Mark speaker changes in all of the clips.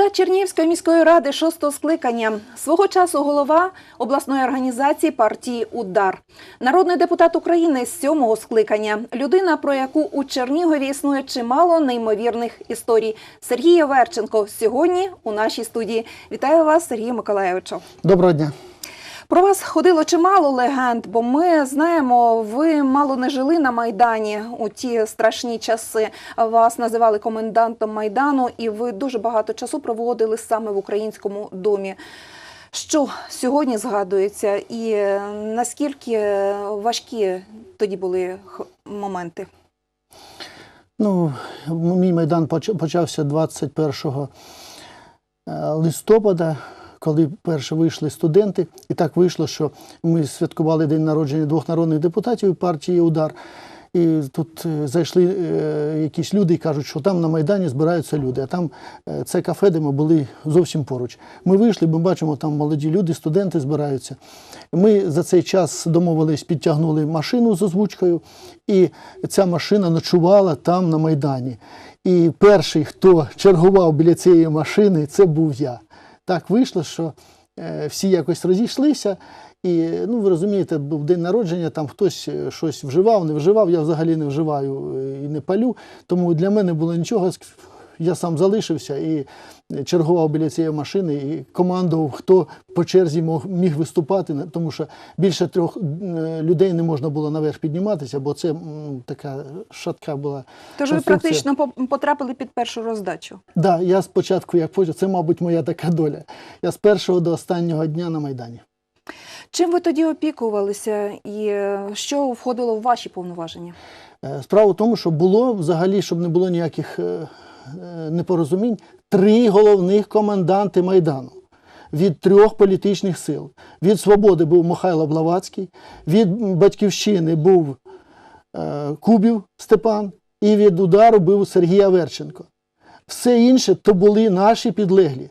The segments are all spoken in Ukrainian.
Speaker 1: Депутат Чернігівської міської ради шостого скликання, свого часу голова обласної організації партії Удар, народний депутат України з сьомого скликання, людина, про яку у Чернігові існує чимало неймовірних історій. Сергій Верченко сьогодні у нашій студії. Вітаю вас, Сергію Миколаєвичу.
Speaker 2: Доброго дня.
Speaker 1: Про вас ходило чимало легенд, бо ми знаємо, ви мало не жили на Майдані у ті страшні часи. Вас називали комендантом Майдану, і ви дуже багато часу проводили саме в українському домі. Що сьогодні згадується, і наскільки важкі тоді були моменти?
Speaker 2: Ну, мій майдан почався 21 е, листопада, коли перше вийшли студенти. І так вийшло, що ми святкували день народження двох народних депутатів партії Удар. І тут е, зайшли е, якісь люди і кажуть, що там на Майдані збираються люди, а там е, це кафе, де ми були зовсім поруч. Ми вийшли, ми бачимо, там молоді люди, студенти збираються. Ми за цей час домовились, підтягнули машину з озвучкою, і ця машина ночувала там на Майдані. І перший, хто чергував біля цієї машини, це був я. Так вийшло, що е, всі якось розійшлися. І ну, ви розумієте, був день народження, там хтось е, щось вживав, не вживав. Я взагалі не вживаю е, і не палю. Тому для мене було нічого. Я сам залишився і чергував біля цієї машини і командував, хто по черзі мог, міг виступати, тому що більше трьох е, людей не можна було наверх підніматися, бо це м, така шатка була.
Speaker 1: Тож ви практично потрапили під першу роздачу.
Speaker 2: Да, я спочатку, як почав, це, мабуть, моя така доля. Я з першого до останнього дня на Майдані.
Speaker 1: Чим ви тоді опікувалися, і е, що входило в ваші повноваження?
Speaker 2: Е, Справа в тому, що було взагалі, щоб не було ніяких непорозумінь, три головних коменданти Майдану від трьох політичних сил. Від Свободи був Михайло Блавацький, від Батьківщини був е, Кубів Степан, і від удару був Сергій Аверченко. Все інше то були наші підлеглі.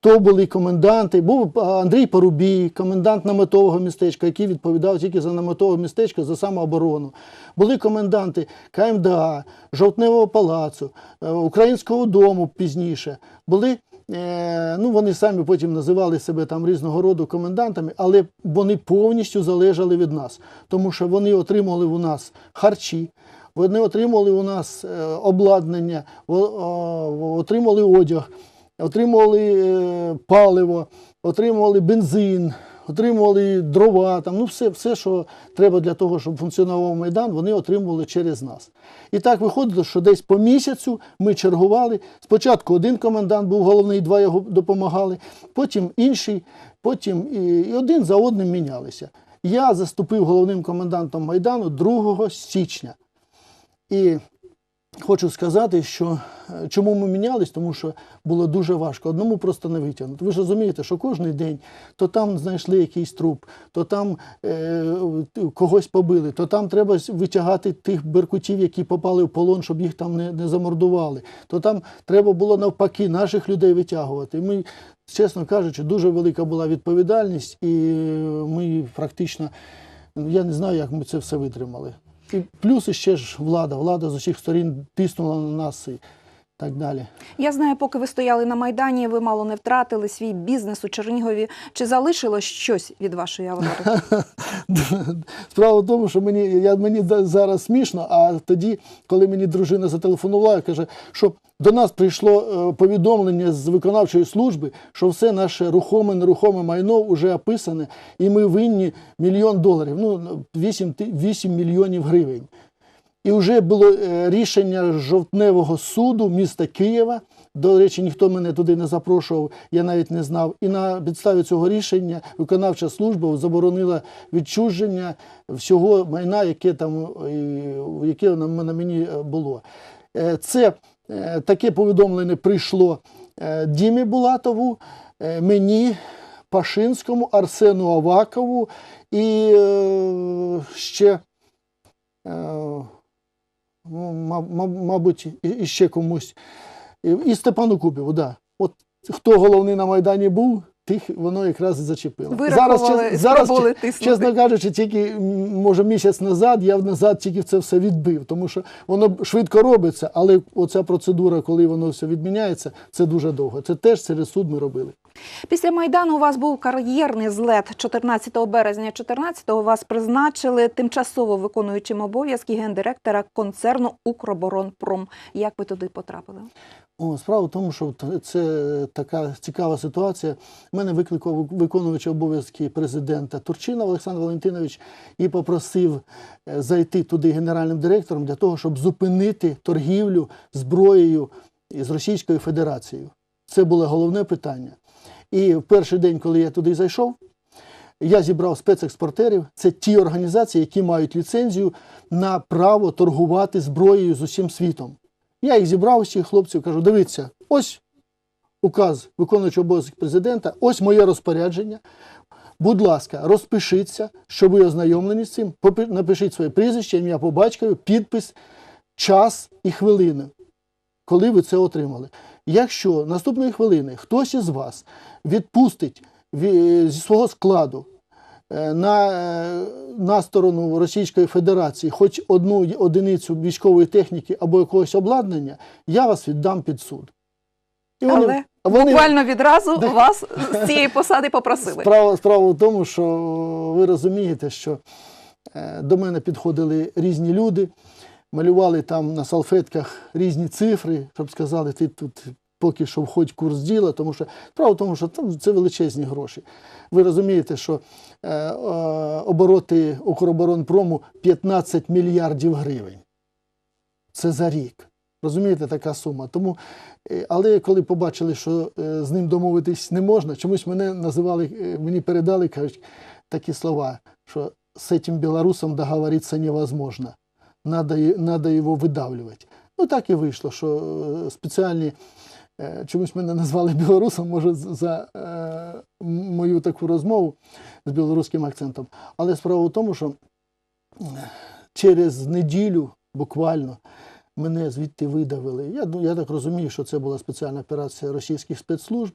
Speaker 2: То були коменданти, був Андрій Порубій, комендант наметового містечка, який відповідав тільки за наметове містечко, за самооборону. Були коменданти КМДА, Жовтневого палацу, е, Українського дому пізніше. Були, е, ну вони самі потім називали себе там різного роду комендантами, але вони повністю залежали від нас, тому що вони отримували у нас харчі. Вони отримували у нас е, обладнання, во- о, отримували одяг, отримували е, паливо, отримували бензин, отримували дрова, там, ну все, все, що треба для того, щоб функціонував Майдан, вони отримували через нас. І так виходило, що десь по місяцю ми чергували. Спочатку один комендант був головний, два його допомагали, потім інший, потім і, один за одним мінялися. Я заступив головним комендантом Майдану 2 січня. І хочу сказати, що е, чому ми мінялись, тому що було дуже важко. Одному просто не витягнути. Ви ж розумієте, що кожен день то там знайшли якийсь труп, то там е, когось побили, то там треба витягати тих беркутів, які попали в полон, щоб їх там не, не замордували. То там треба було навпаки наших людей витягувати. Ми, чесно кажучи, дуже велика була відповідальність, і ми практично, я не знаю, як ми це все витримали. І плюс ще ж влада. Влада з усіх сторін тиснула на нас так далі.
Speaker 1: Я знаю, поки ви стояли на Майдані, ви мало не втратили свій бізнес у Чернігові. Чи залишилось щось від вашої аварії?
Speaker 2: Справа в тому, що мені, я, мені зараз смішно, а тоді, коли мені дружина зателефонувала, каже, що до нас прийшло е, повідомлення з виконавчої служби, що все наше рухоме, нерухоме майно вже описане, і ми винні мільйон доларів, ну 8, 8 мільйонів гривень. І вже було е, рішення жовтневого суду міста Києва. До речі, ніхто мене туди не запрошував, я навіть не знав. І на підставі цього рішення виконавча служба заборонила відчуження всього майна, яке там е, яке на, мені е, було. Це таке повідомлення прийшло Дімі Булатову, мені, Пашинському, Арсену Авакову і ще. Ма- ма- мабуть, і, і комусь. І, Степану Кубіву, да. От хто головний на Майдані був, тих воно якраз і зачепило. Чес- зараз,
Speaker 1: тиснути.
Speaker 2: чесно кажучи, тільки може місяць назад я назад тільки це все відбив, тому що воно швидко робиться, але оця процедура, коли воно все відміняється, це дуже довго. Це теж через суд ми робили.
Speaker 1: Після майдану у вас був кар'єрний злет. 14 березня 14-го вас призначили тимчасово виконуючим обов'язки гендиректора концерну Укроборонпром. Як ви туди потрапили?
Speaker 2: О, справа в тому, що це така цікава ситуація. Мене викликав виконувач обов'язки президента Турчина Олександр Валентинович і попросив е, зайти туди генеральним директором для того, щоб зупинити торгівлю зброєю з Російською Федерацією. Це було головне питання. І в перший день, коли я туди зайшов, я зібрав спецекспортерів. Це ті організації, які мають ліцензію на право торгувати зброєю з усім світом. Я їх зібрав всіх хлопців, кажу: дивіться, ось указ виконуючого обов'язок президента, ось моє розпорядження. Будь ласка, розпишіться, що ви ознайомлені з цим. Напишіть своє прізвище, ім'я по батькові, підпис, час і хвилини, коли ви це отримали. Якщо наступної хвилини хтось із вас відпустить зі свого складу е, на, е, на сторону Російської Федерації хоч одну одиницю військової техніки або якогось обладнання, я вас віддам під суд. І
Speaker 1: Але
Speaker 2: вони,
Speaker 1: Буквально відразу
Speaker 2: Да.
Speaker 1: вас з цієї посади попросили.
Speaker 2: Справа, справа в тому, що ви розумієте, що е, до мене підходили різні люди, малювали там на салфетках різні цифри, щоб сказали, ти тут поки що входь курс діла, тому що справа в тому, що там це величезні гроші. Ви розумієте, що е, е, обороти Укроборонпрому 15 мільярдів гривень. Це за рік. Розумієте, така сума. Тому, е, але коли побачили, що е, з ним домовитись не можна, чомусь мене називали, е, мені передали, кажуть такі слова, що з цим білорусом договоритися невозможно. Надо, надо його видавлювати. Ну так і вийшло, що е, спеціальні е, чомусь мене назвали білорусом, може, за е, мою таку розмову з білоруським акцентом. Але справа в тому, що е, через неділю буквально мене звідти видавили. Я, ну, я так розумію, що це була спеціальна операція російських спецслужб.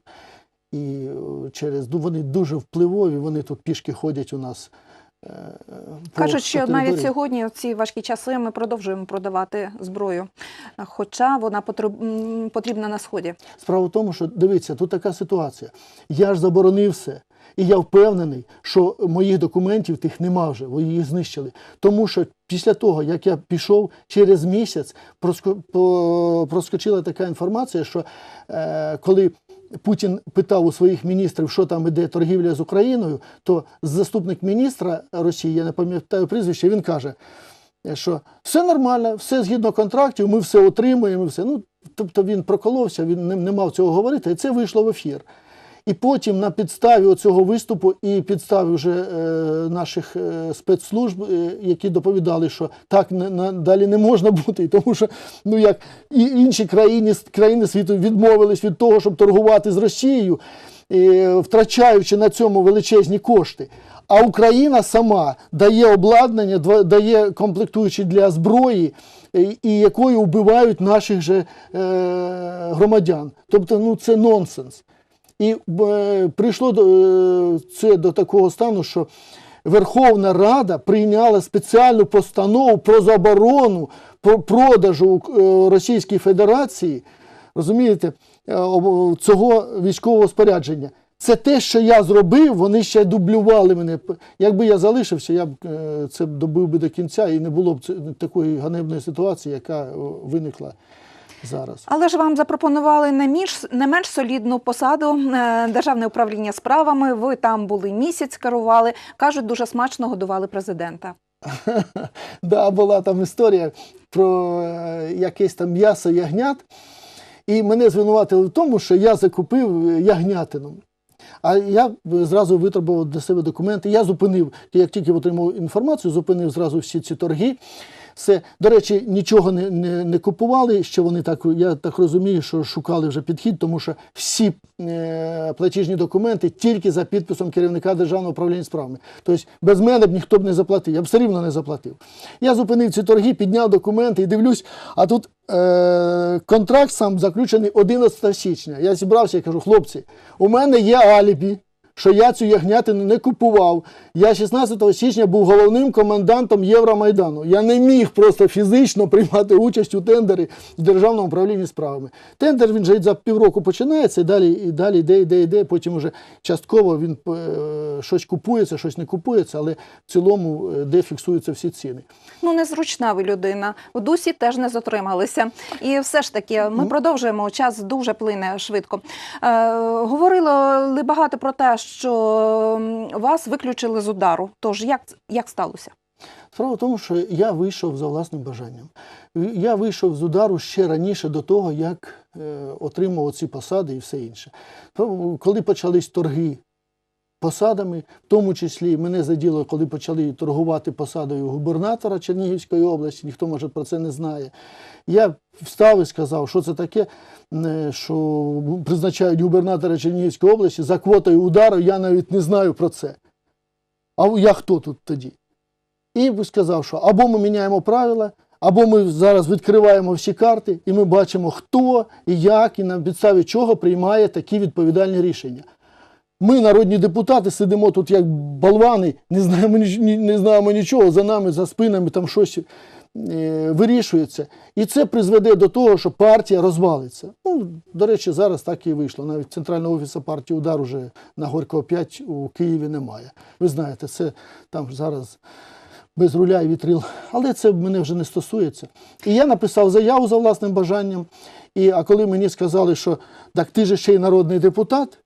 Speaker 2: І е, через вони дуже впливові, вони тут пішки ходять у нас. Е, е,
Speaker 1: Кажуть, що навіть сьогодні, в ці важкі часи, ми продовжуємо продавати зброю, хоча вона потрібна на сході.
Speaker 2: Справа в тому, що дивіться, тут така ситуація. Я ж заборонив все. І я впевнений, що моїх документів тих нема вже, ви їх знищили. Тому що після того, як я пішов, через місяць проско- проскочила така інформація, що е, коли Путін питав у своїх міністрів, що там іде торгівля з Україною, то заступник міністра Росії, я не пам'ятаю прізвище, він каже, що все нормально, все згідно контрактів, ми все отримуємо, все. Ну, тобто він проколовся, він не, не мав цього говорити, і це вийшло в ефір. І потім на підставі цього виступу і підставі вже е, наших е, спецслужб, е, які доповідали, що так не, на, далі не можна бути, тому що ну як і інші країни, країни світу відмовились від того, щоб торгувати з Росією, е, втрачаючи на цьому величезні кошти. А Україна сама дає обладнання, дає комплектуючі для зброї, е, і якою вбивають наших же е, громадян. Тобто, ну це нонсенс. І е, прийшло до, е, це до такого стану, що Верховна Рада прийняла спеціальну постанову про заборону про продажу е, Російській Федерації, розумієте, е, цього військового спорядження. Це те, що я зробив, вони ще дублювали мене. Якби я залишився, я б е, це добив би до кінця і не було б такої ганебної ситуації, яка виникла зараз.
Speaker 1: Але ж вам запропонували не, між, не менш солідну посаду е, державне управління справами. Ви там були місяць, керували. кажуть, дуже смачно годували президента.
Speaker 2: Да, була там історія про е, якесь там м'ясо ягнят, і мене звинуватили в тому, що я закупив е, ягнятину. А я зразу витребував для себе документи. Я зупинив, як тільки отримав інформацію, зупинив зразу всі ці торги. Все. До речі, нічого не, не, не купували. Що вони так, я так розумію, що шукали вже підхід, тому що всі е, платіжні документи тільки за підписом керівника державного управління справами. Тобто без мене б ніхто б не заплатив. Я б все рівно не заплатив. Я зупинив ці торги, підняв документи і дивлюсь, а тут е, контракт сам заключений 11 січня. Я зібрався і кажу, хлопці, у мене є алібі що я цю ягнятину не купував. Я 16 січня був головним комендантом Євромайдану. Я не міг просто фізично приймати участь у тендері в державному управлінні справами. Тендер він же за півроку починається і далі, і далі йде, йде, йде. Потім вже частково він е, щось купується, щось не купується, але в цілому е, де фіксуються всі ціни.
Speaker 1: Ну, незручна ви людина. В дусі теж не затрималися. І все ж таки, ми продовжуємо. Час дуже плине швидко. Е, говорили багато про те, що вас виключили з удару. Тож як, як сталося?
Speaker 2: Справа в тому, що я вийшов за власним бажанням. Я вийшов з удару ще раніше до того, як е, отримав ці посади і все інше. Коли почались торги посадами, в тому числі мене заділо, коли почали торгувати посадою губернатора Чернігівської області, ніхто може про це не знає. Я встав і сказав, що це таке, е, що призначають губернатора Чернігівської області за квотою удару, я навіть не знаю про це. А я хто тут тоді? І сказав, що або ми міняємо правила, або ми зараз відкриваємо всі карти, і ми бачимо, хто і як, і на підставі чого приймає такі відповідальні рішення. Ми, народні депутати, сидимо тут як болвани, не знаємо, не знаємо нічого, за нами, за спинами там щось вирішується. І це призведе до того, що партія розвалиться. Ну, до речі, зараз так і вийшло. Навіть центрального офісу партії удар уже на Горького 5 у Києві немає. Ви знаєте, це там зараз без руля і вітрил. Але це мене вже не стосується. І я написав заяву за власним бажанням. І, а коли мені сказали, що так ти же ще й народний депутат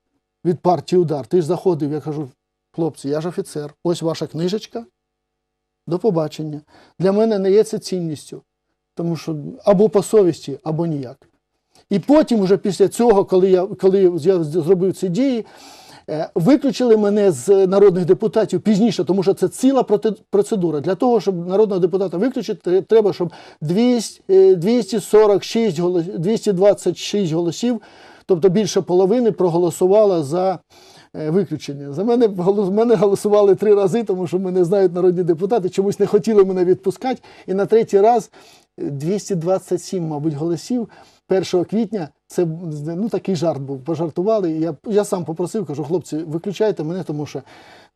Speaker 2: від партії Удар, ти ж заходив, я кажу, хлопці, я ж офіцер, ось ваша книжечка. До побачення. Для мене не є це цінністю, тому що або по совісті, або ніяк. І потім, вже після цього, коли я, коли я зробив ці дії, е, виключили мене з народних депутатів пізніше, тому що це ціла процедура. Для того, щоб народного депутата виключити, тре- треба, щоб 200, е, 246 голос, 226 голосів, тобто більше половини, проголосувало за виключення. За мене, мене голосували три рази, тому що мене знають народні депутати, чомусь не хотіли мене відпускати. І на третій раз е, 227, мабуть, голосів 1 квітня. Це ну, такий жарт був. Пожартували. Я, я сам попросив, кажу, хлопці, виключайте мене, тому що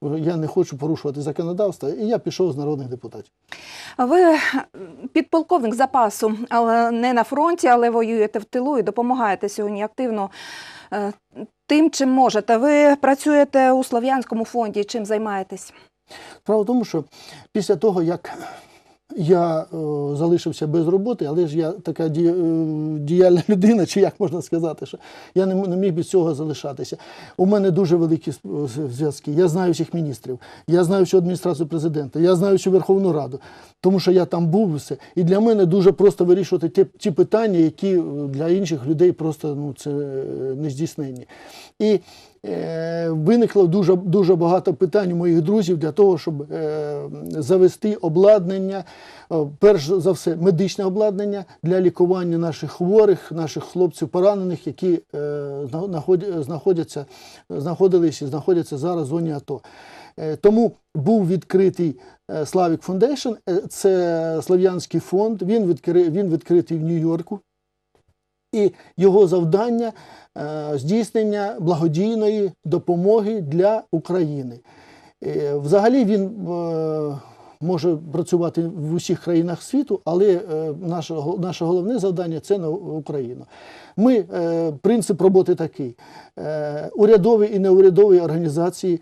Speaker 2: я не хочу порушувати законодавство. І я пішов з народних депутатів.
Speaker 1: Ви е, підполковник запасу, але не на фронті, але воюєте в тилу і допомагаєте сьогодні активно е, тим, чим можете. Ви працюєте у Слов'янському фонді. Чим займаєтесь?
Speaker 2: Справа в тому, що після того, як я е, залишився без роботи, але ж я така ді, е, діяльна людина, чи як можна сказати, що я не, не міг без цього залишатися. У мене дуже великі зв'язки. Я знаю всіх міністрів, я знаю всю адміністрацію президента, я знаю всю Верховну Раду, тому що я там був все. І для мене дуже просто вирішувати ті, ті питання, які е, для інших людей просто ну, це нездійсненні. І виникло дуже, дуже багато питань у моїх друзів для того, щоб е, завести обладнання, е, перш за все, медичне обладнання для лікування наших хворих, наших хлопців поранених, які е, знаходяться, знаходились і знаходяться зараз в зоні АТО. Е, Тому був відкритий е, Slavic Foundation, е, це слав'янський фонд. Він відкритий в Нью-Йорку. І його завдання е, здійснення благодійної допомоги для України. Е, Взагалі він е, може працювати в усіх країнах світу, але наше, наше головне завдання це на Україну. Ми, принцип роботи такий: урядові і неурядові організації,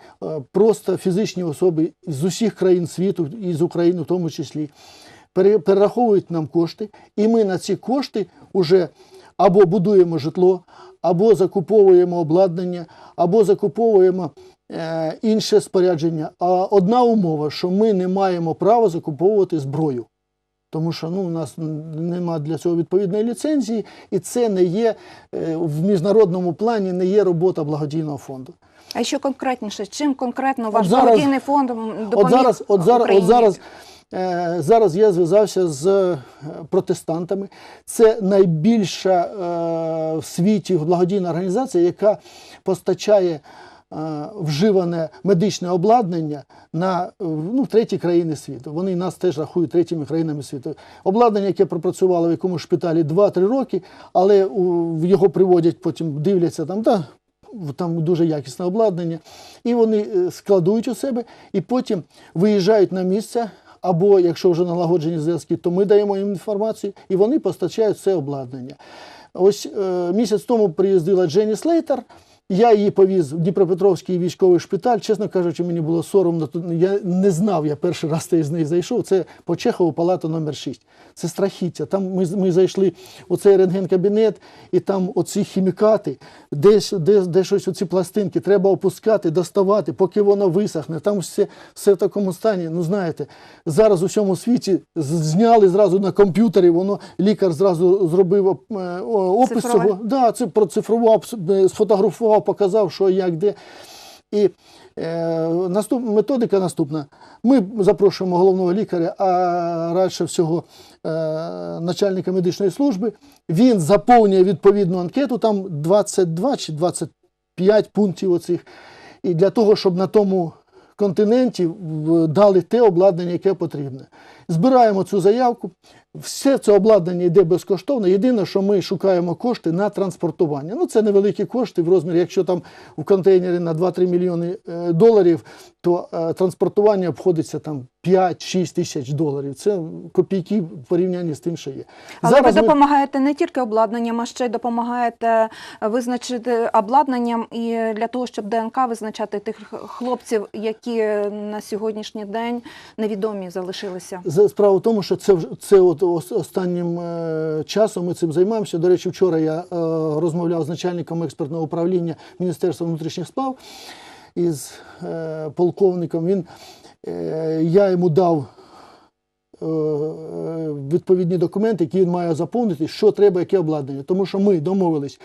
Speaker 2: просто фізичні особи з усіх країн світу, і з України в тому числі, перераховують нам кошти, і ми на ці кошти вже або будуємо житло, або закуповуємо обладнання, або закуповуємо е, інше спорядження. А одна умова, що ми не маємо права закуповувати зброю. Тому що ну, у нас немає для цього відповідної ліцензії, і це не є е, в міжнародному плані не є робота благодійного фонду.
Speaker 1: А що конкретніше? Чим конкретно ваш
Speaker 2: зараз-
Speaker 1: благодійний фонд допоміг
Speaker 2: От зараз, от зараз, от зараз зараз я зв'язався з е, протестантами. Це найбільша е, в світі благодійна організація, яка постачає е, вживане медичне обладнання на е, ну, треті країни світу. Вони нас теж рахують третіми країнами світу. Обладнання, яке пропрацювало в якомусь шпиталі 2-3 роки, але його приводять, потім дивляться там, та, там дуже якісне обладнання, і вони е, складують у себе, і потім виїжджають на місце. Або якщо вже налагоджені зв'язки, то ми даємо їм інформацію, і вони постачають це обладнання. Ось е, місяць тому приїздила Дженні Слейтер. Я її повіз в Дніпропетровський військовий шпиталь. Чесно кажучи, мені було соромно. Я не знав, я перший раз з нею зайшов. Це по Чехову палата номер 6. Це страхіття. Там ми, ми зайшли у цей рентген-кабінет, і там оці хімікати, десь де, де щось оці пластинки, треба опускати, доставати, поки воно висохне. Там все, все в такому стані. Ну знаєте, зараз у всьому світі зняли зразу на комп'ютері, воно лікар зразу зробив е, опис
Speaker 1: Цифрове.
Speaker 2: цього. Да, це процифрував, е, сфотографував, показав, що як де. І е, наступ, методика наступна. Ми запрошуємо головного лікаря, а радше всього е, начальника медичної служби. Він заповнює відповідну анкету, там 22 чи 25 пунктів оцих. І для того, щоб на тому континенті дали те обладнання, яке потрібне. Збираємо цю заявку. Все це обладнання йде безкоштовно. Єдине, що ми шукаємо кошти на транспортування. Ну, це невеликі кошти в розмірі, якщо там в контейнері на 2-3 мільйони е, доларів, то е, транспортування обходиться там 5-6 тисяч доларів. Це копійки в порівнянні з тим, що є.
Speaker 1: Але ви
Speaker 2: ми-
Speaker 1: допомагаєте не тільки обладнанням, а ще й допомагаєте визначити обладнанням і для того, щоб ДНК визначати тих хлопців, які на сьогоднішній день невідомі залишилися.
Speaker 2: Справа в тому, що це це от останнім е, часом ми цим займаємося. До речі, вчора я е, розмовляв з начальником експертного управління Міністерства внутрішніх справ із е, полковником. Він я йому дав. Відповідні документи, які він має заповнити, що треба, яке обладнання. Тому що ми домовились,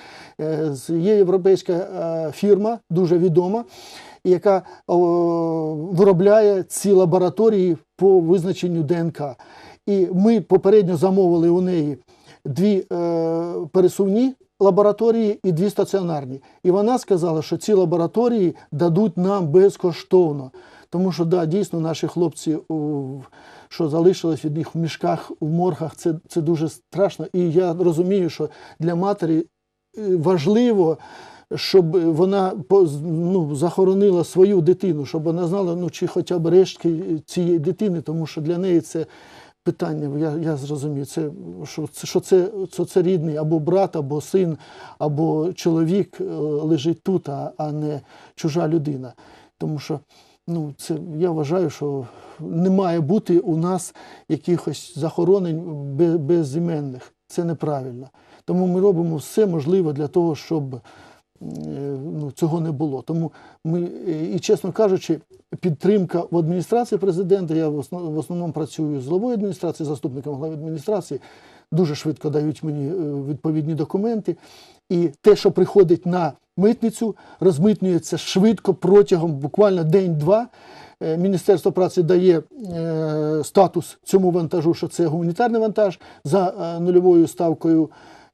Speaker 2: є європейська фірма, дуже відома, яка виробляє ці лабораторії по визначенню ДНК. І ми попередньо замовили у неї дві е, пересувні лабораторії і дві стаціонарні. І вона сказала, що ці лабораторії дадуть нам безкоштовно. Тому що да, дійсно наші хлопці, що залишилось від них в мішках, в моргах, це, це дуже страшно. І я розумію, що для матері е, важливо, щоб вона ну, захоронила свою дитину, щоб вона знала, ну, чи хоча б рештки цієї дитини, тому що для неї це питання, я, я зрозумію, це, що, це, що, це, що це рідний або брат, або син, або чоловік е, лежить тут, а, а не чужа людина. Тому що ну, це, я вважаю, що не має бути у нас якихось захоронень без, безіменних. Це неправильно. Тому ми робимо все можливе для того, щоб ну, цього не було. Тому ми, е, і чесно кажучи, підтримка в адміністрації президента. Я в основному працюю з головою адміністрації, заступником голови адміністрації. Дуже швидко дають мені е, відповідні документи. І те, що приходить на митницю, розмитнюється швидко протягом буквально день-два. Е, Міністерство праці дає е, статус цьому вантажу, що це гуманітарний вантаж за е, нульовою ставкою.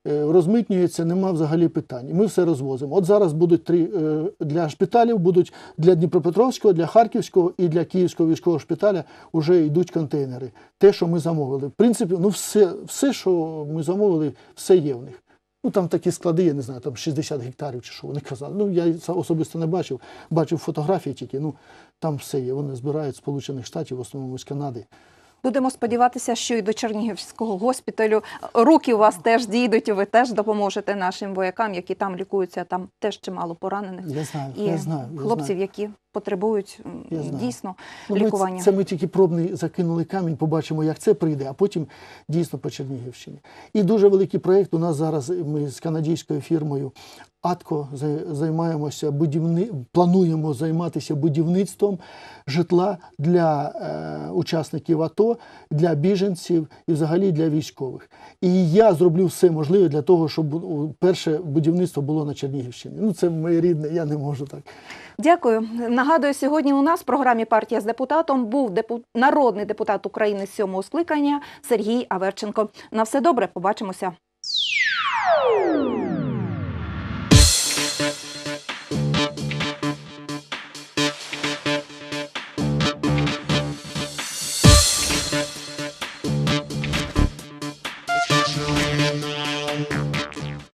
Speaker 2: Е, Розмитнюється, нема взагалі питань. Ми все розвозимо. От зараз будуть три е, для шпиталів, будуть для Дніпропетровського, для Харківського і для Київського військового шпиталя вже йдуть контейнери. Те, що ми замовили. В принципі, ну все, все, що ми замовили, все є в них. Ну там такі склади, я не знаю, там 60 гектарів чи що вони казали. Ну я це особисто не бачив, бачив фотографії тільки. Ну там все є. Вони збирають Сполучених Штатів, в основному з Канади.
Speaker 1: Будемо сподіватися, що і до Чернігівського госпіталю руки у вас теж дійдуть, і ви теж допоможете нашим воякам, які там лікуються. Там теж чимало поранених
Speaker 2: Я знаю,
Speaker 1: і
Speaker 2: я знаю. Я
Speaker 1: хлопців,
Speaker 2: знаю.
Speaker 1: які потребують
Speaker 2: Я знаю.
Speaker 1: дійсно
Speaker 2: Ну,
Speaker 1: лікування.
Speaker 2: Це, це ми тільки пробний закинули камінь, побачимо, як це прийде, а потім дійсно по Чернігівщині. І дуже великий проєкт у нас зараз. Ми з канадською фірмою АТКО за- займаємося будівни... плануємо займатися будівництвом житла для е, учасників АТО, для біженців і взагалі для військових. І я зроблю все можливе для того, щоб перше будівництво було на Чернігівщині. Ну це моє рідне, я не можу так.
Speaker 1: Дякую. Нагадую, сьогодні у нас в програмі Партія з депутатом був депу... народний депутат України сьомого скликання Сергій Аверченко. На все добре, побачимося.